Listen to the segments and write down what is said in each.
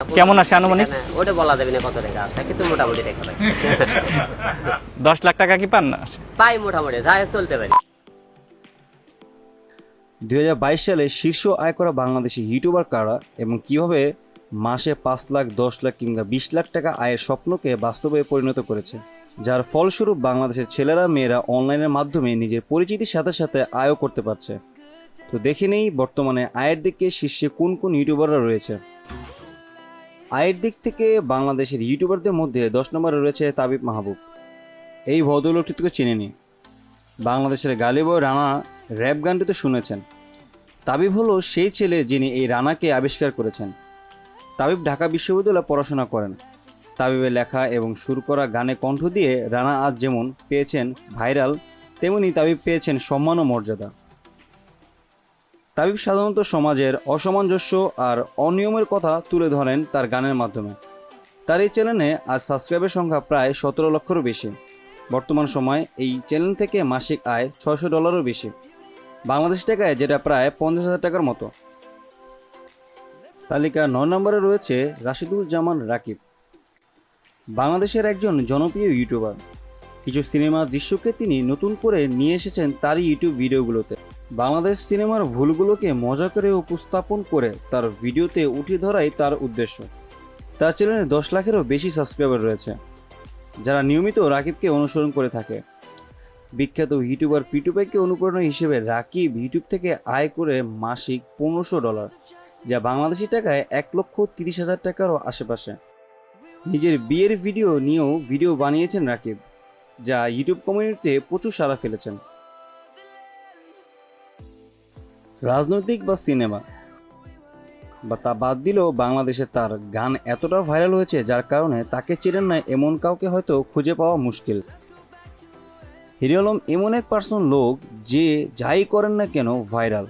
কেমন আসে আনুমানিক? না, ওটা বলা যাবে না কত টাকা আছে কিন্তু মোটামুটি টাকা পাই। দশ লাখ টাকা কি পান না? পাই মোটামুটি যাই চলতে পারি। দুই সালে শীর্ষ আয় করা বাংলাদেশি ইউটিউবার কারা এবং কীভাবে মাসে পাঁচ লাখ দশ লাখ কিংবা বিশ লাখ টাকা আয়ের স্বপ্নকে বাস্তবে পরিণত করেছে? যার ফলস্বরূপ বাংলাদেশের ছেলেরা মেয়েরা অনলাইনের মাধ্যমে নিজের পরিচিতির সাথে সাথে আয়ও করতে পারছে। তো দেখে নেই বর্তমানে আয়ের দিকে শীর্ষে কোন কোন ইউটিউবাররা রয়েছে। আয়ের দিক থেকে বাংলাদেশের ইউটিউবারদের মধ্যে দশ নম্বরে রয়েছে তাবিব মাহবুব। এই ভদ্রলোকটিকে চিনে নি বাংলাদেশের গালিবয় রানা র্যাপ গানটি তো শুনেছেন। তাবিব হলো সেই ছেলে যিনি এই রানাকে আবিষ্কার করেছেন। তাবিব ঢাকা বিশ্ববিদ্যালয়ে পড়াশোনা করেন। তাবিবের লেখা এবং সুর করা গানে কণ্ঠ দিয়ে রানা আজ যেমন পেয়েছেন ভাইরাল, তেমনি তাবিব পেয়েছেন সম্মান ও মর্যাদা। তাবিব সাধারণত সমাজের অসামঞ্জস্য আর অনিয়মের কথা তুলে ধরেন তার গানের মাধ্যমে। তার এই চ্যানেলে আজ সাবস্ক্রাইবের সংখ্যা প্রায় সতেরো লক্ষেরও বেশি। বর্তমান সময়ে এই চ্যানেল থেকে মাসিক আয় ছয়শো ডলারও বেশি। বাংলাদেশ টাকায় যেটা প্রায় পঞ্চাশ হাজার টাকার মতো। তালিকা নয় নম্বরে রয়েছে রাশিদুল জামান রাকিব। বাংলাদেশের একজন জনপ্রিয় ইউটিউবার। কিছু সিনেমার দৃশ্যকে তিনি নতুন করে নিয়ে এসেছেন তারই ইউটিউব ভিডিওগুলোতে। বাংলাদেশ সিনেমার ভুলগুলোকে মজা করে উপস্থাপন করে তার ভিডিওতে উঠিয়ে ধরাই তার উদ্দেশ্য। তার চ্যানেলে দশ লাখেরও বেশি সাবস্ক্রাইবার রয়েছে, যারা নিয়মিত রাকিবকে অনুসরণ করে থাকে। বিখ্যাত ইউটিউবার পিটুপাইকে অনুপ্রেরণা হিসেবে রাকিব ইউটিউব থেকে আয় করে মাসিক পনেরোশো ডলার, যা বাংলাদেশি টাকায় এক লক্ষ তিরিশ হাজার টাকারও আশেপাশে। নিজের বিয়ের ভিডিও নিয়েও ভিডিও বানিয়েছেন রাকিব, যা ইউটিউব কমিউনিটিতে প্রচুর সাড়া ফেলেছেন। রাজনৈতিক বা সিনেমা? বা তা বাদ দিলেও বাংলাদেশে তার গান এতটা ভাইরাল হয়েছে যার কারণে তাকে চেনেন না এমন কাউকে হয়তো খুঁজে পাওয়া মুশকিল। হিরো আলম এমন এক পার্সন লোক যে যাই করেন না কেন ভাইরাল।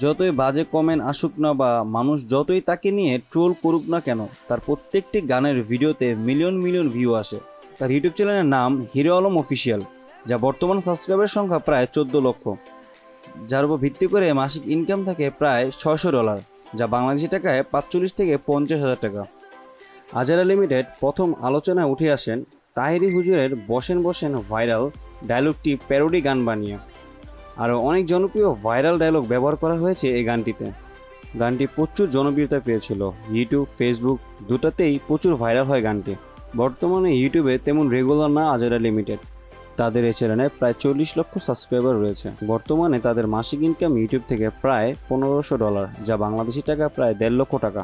যতই বাজে কমেন্ট আসুক না বা মানুষ যতই তাকে নিয়ে ট্রোল করুক না কেন, তার প্রত্যেকটি গানের ভিডিওতে মিলিয়ন মিলিয়ন ভিউ আসে। তার ইউটিউব চ্যানেলের নাম হিরো আলম অফিসিয়াল যা বর্তমান সাবস্ক্রাইবের সংখ্যা প্রায় চোদ্দ লক্ষ। যার উপর ভিত্তি করে মাসিক ইনকাম থাকে প্রায় ছয়শো ডলার যা বাংলাদেশি টাকায় পাঁচচল্লিশ থেকে পঞ্চাশ হাজার টাকা। আজারা লিমিটেড প্রথম আলোচনায় উঠে আসেন তাহেরি হুজুরের বসেন বসেন ভাইরাল ডায়লগটি প্যারোডি গান বানিয়ে। আরও অনেক জনপ্রিয় ভাইরাল ডায়লগ ব্যবহার করা হয়েছে এই গানটিতে। গানটি প্রচুর জনপ্রিয়তা পেয়েছিল। ইউটিউব ফেসবুক দুটাতেই প্রচুর ভাইরাল হয় গানটি। বর্তমানে ইউটিউবে তেমন রেগুলার না আজারা লিমিটেড তাদের এই চ্যানেলে প্রায় চল্লিশ লক্ষ সাবস্ক্রাইবার রয়েছে। বর্তমানে তাদের মাসিক ইনকাম ইউটিউব থেকে প্রায় পনেরোশো ডলার যা বাংলাদেশি টাকা প্রায় দেড় লক্ষ টাকা।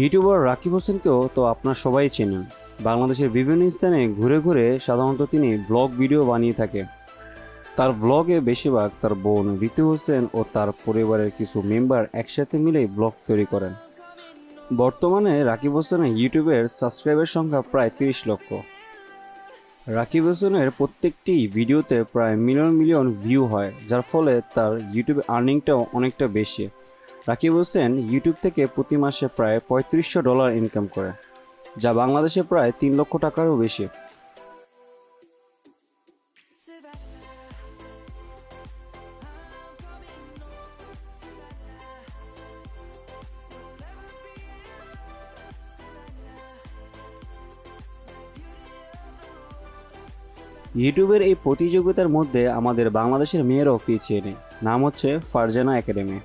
ইউটিউবার রাকিব হোসেনকেও তো আপনার সবাই চেনেন। বাংলাদেশের বিভিন্ন স্থানে ঘুরে ঘুরে সাধারণত তিনি ব্লগ ভিডিও বানিয়ে থাকে। তার ব্লগে বেশিরভাগ তার বোন ঋতু হোসেন ও তার পরিবারের কিছু মেম্বার একসাথে মিলেই ব্লগ তৈরি করেন। বর্তমানে রাকিব হোসেনের ইউটিউবের সাবস্ক্রাইবার সংখ্যা প্রায় তিরিশ লক্ষ। রাকিব হোসেনের প্রত্যেকটি ভিডিওতে প্রায় মিলিয়ন মিলিয়ন ভিউ হয়, যার ফলে তার ইউটিউব আর্নিংটাও অনেকটা বেশি। রাকিব হোসেন ইউটিউব থেকে প্রতি মাসে প্রায় পঁয়ত্রিশশো ডলার ইনকাম করে, যা বাংলাদেশে প্রায় তিন লক্ষ টাকারও বেশি। ইউটিউবের এই প্রতিযোগিতার মধ্যে আমাদের বাংলাদেশের মেয়েরাও পিছিয়ে নেই। নাম হচ্ছে Farzana academy.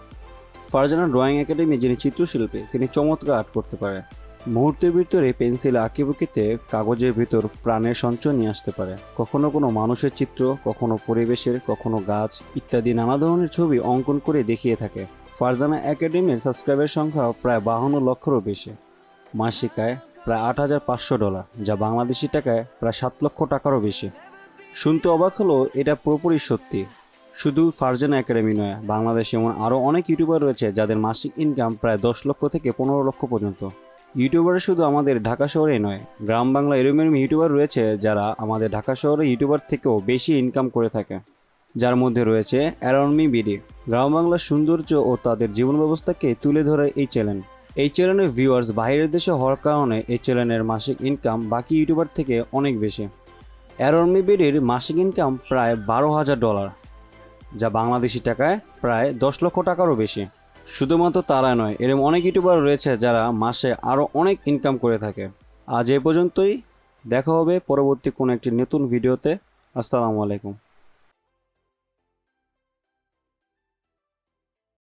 Farzana drawing academy, যিনি চিত্রশিল্পী, তিনি চমৎকার আর্ট করতে পারে। মুহূর্তের ভিতরে পেন্সিল আঁকিবুকিতে কাগজের ভিতর প্রাণের সঞ্চয় নিয়ে আসতে পারে। কখনো কোনো মানুষের চিত্র, কখনো পরিবেশের, কখনো গাছ ইত্যাদি নানা ধরনের ছবি অঙ্কন করে দেখিয়ে থাকে। ফারজানা একাডেমির সাবস্ক্রাইবের সংখ্যা প্রায় বাহান্ন লক্ষেরও বেশি। মাসিক আয় প্রায় আট হাজার পাঁচশো ডলার, যা বাংলাদেশি টাকায় প্রায় সাত লক্ষ টাকারও বেশি। শুনতে অবাক হলো, এটা পুরোপুরি সত্যি। শুধু ফারজানা একাডেমি নয়, বাংলাদেশে এমন আরও অনেক ইউটিউবার রয়েছে যাদের মাসিক ইনকাম প্রায় দশ লক্ষ থেকে পনেরো লক্ষ পর্যন্ত। ইউটিউবার শুধু আমাদের ঢাকা শহরেই নয়, গ্রাম বাংলা এরম এরম ইউটিউবার রয়েছে যারা আমাদের ঢাকা শহরে ইউটিউবার থেকেও বেশি ইনকাম করে থাকে। যার মধ্যে রয়েছে অ্যারনমি বিডি। গ্রাম বাংলার সৌন্দর্য ও তাদের জীবন ব্যবস্থাকে তুলে ধরে এই চ্যানেল। এই চ্যানেলের ভিউয়ার্স বাইরের দেশে হওয়ার কারণে এই চ্যানেলের মাসিক ইনকাম বাকি ইউটিউবার থেকে অনেক বেশি। অ্যারনমি বিডির মাসিক ইনকাম প্রায় বারো হাজার ডলার, যা বাংলাদেশি টাকায় প্রায় দশ লক্ষ টাকারও বেশি। শুধুমাত্র তারা নয়, এরম অনেক ইউটিউবার রয়েছে যারা মাসে আরও অনেক ইনকাম করে থাকে। আজ এ পর্যন্তই, দেখা হবে পরবর্তী কোনো একটি নতুন ভিডিওতে। আসসালামু আলাইকুম।